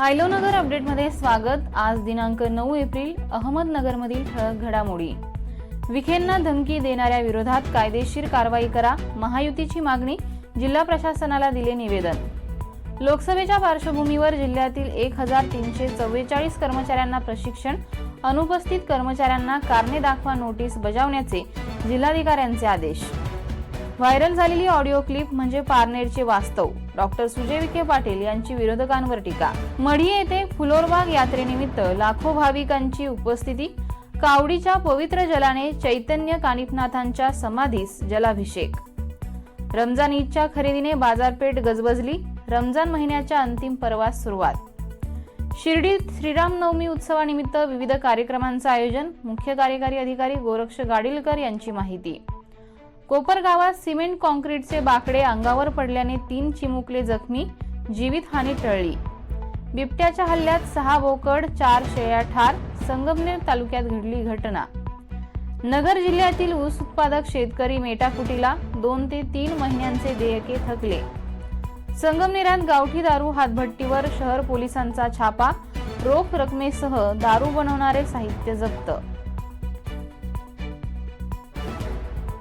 आयलोनगर अपडेटमध्ये स्वागत. आज दिनांक नऊ एप्रिल अहमदनगरमधील ठळक घडामोडी. विखेंना धमकी देणाऱ्या विरोधात कायदेशीर कारवाई करा महायुतीची मागणी जिल्हा प्रशासनाला दिले निवेदन. लोकसभेच्या पार्श्वभूमीवर जिल्ह्यातील एक हजार तीनशे चव्वेचाळीस कर्मचाऱ्यांना प्रशिक्षण अनुपस्थित कर्मचाऱ्यांना कारणे दाखवा नोटीस बजावण्याचे जिल्हाधिकाऱ्यांचे आदेश. व्हायरल झालेली ऑडिओ क्लिप म्हणजे पारनेरचे वास्तव. डॉक्टर सुजय विखे पाटील यांची विरोधकांवर टीका. मढी येथे फुलोरबाग यात्रेनिमित्त लाखो भाविकांची उपस्थिती कावडीच्या पवित्र जलाने चैतन्य कानिफनाथांच्या समाधीस जलाभिषेक. रमजान ईदच्या खरेदीने बाजारपेठ गजबजली रमजान महिन्याच्या अंतिम पर्वास सुरुवात. शिर्डीत श्रीराम नवमी उत्सवानिमित्त विविध कार्यक्रमांचं आयोजन मुख्य कार्यकारी अधिकारी गोरक्ष गाडीलकर यांची माहिती. कोपर गावात सिमेंट कॉन्क्रीटचे बाकडे अंगावर पडल्याने तीन चिमुकले जखमी जीवितहानी टळली. बिबट्याच्या हल्ल्यात सहा बोकड चार शेळ्या ठार संगमनेर तालुक्यात घडली घटना. नगर जिल्ह्यातील ऊस उत्पादक शेतकरी मेटाकुटीला दोन ते तीन महिन्यांचे देयके थकले. संगमनेरात गावठी दारू हातभट्टीवर शहर पोलिसांचा छापा रोख रकमेसह दारू बनवणारे साहित्य जप्त.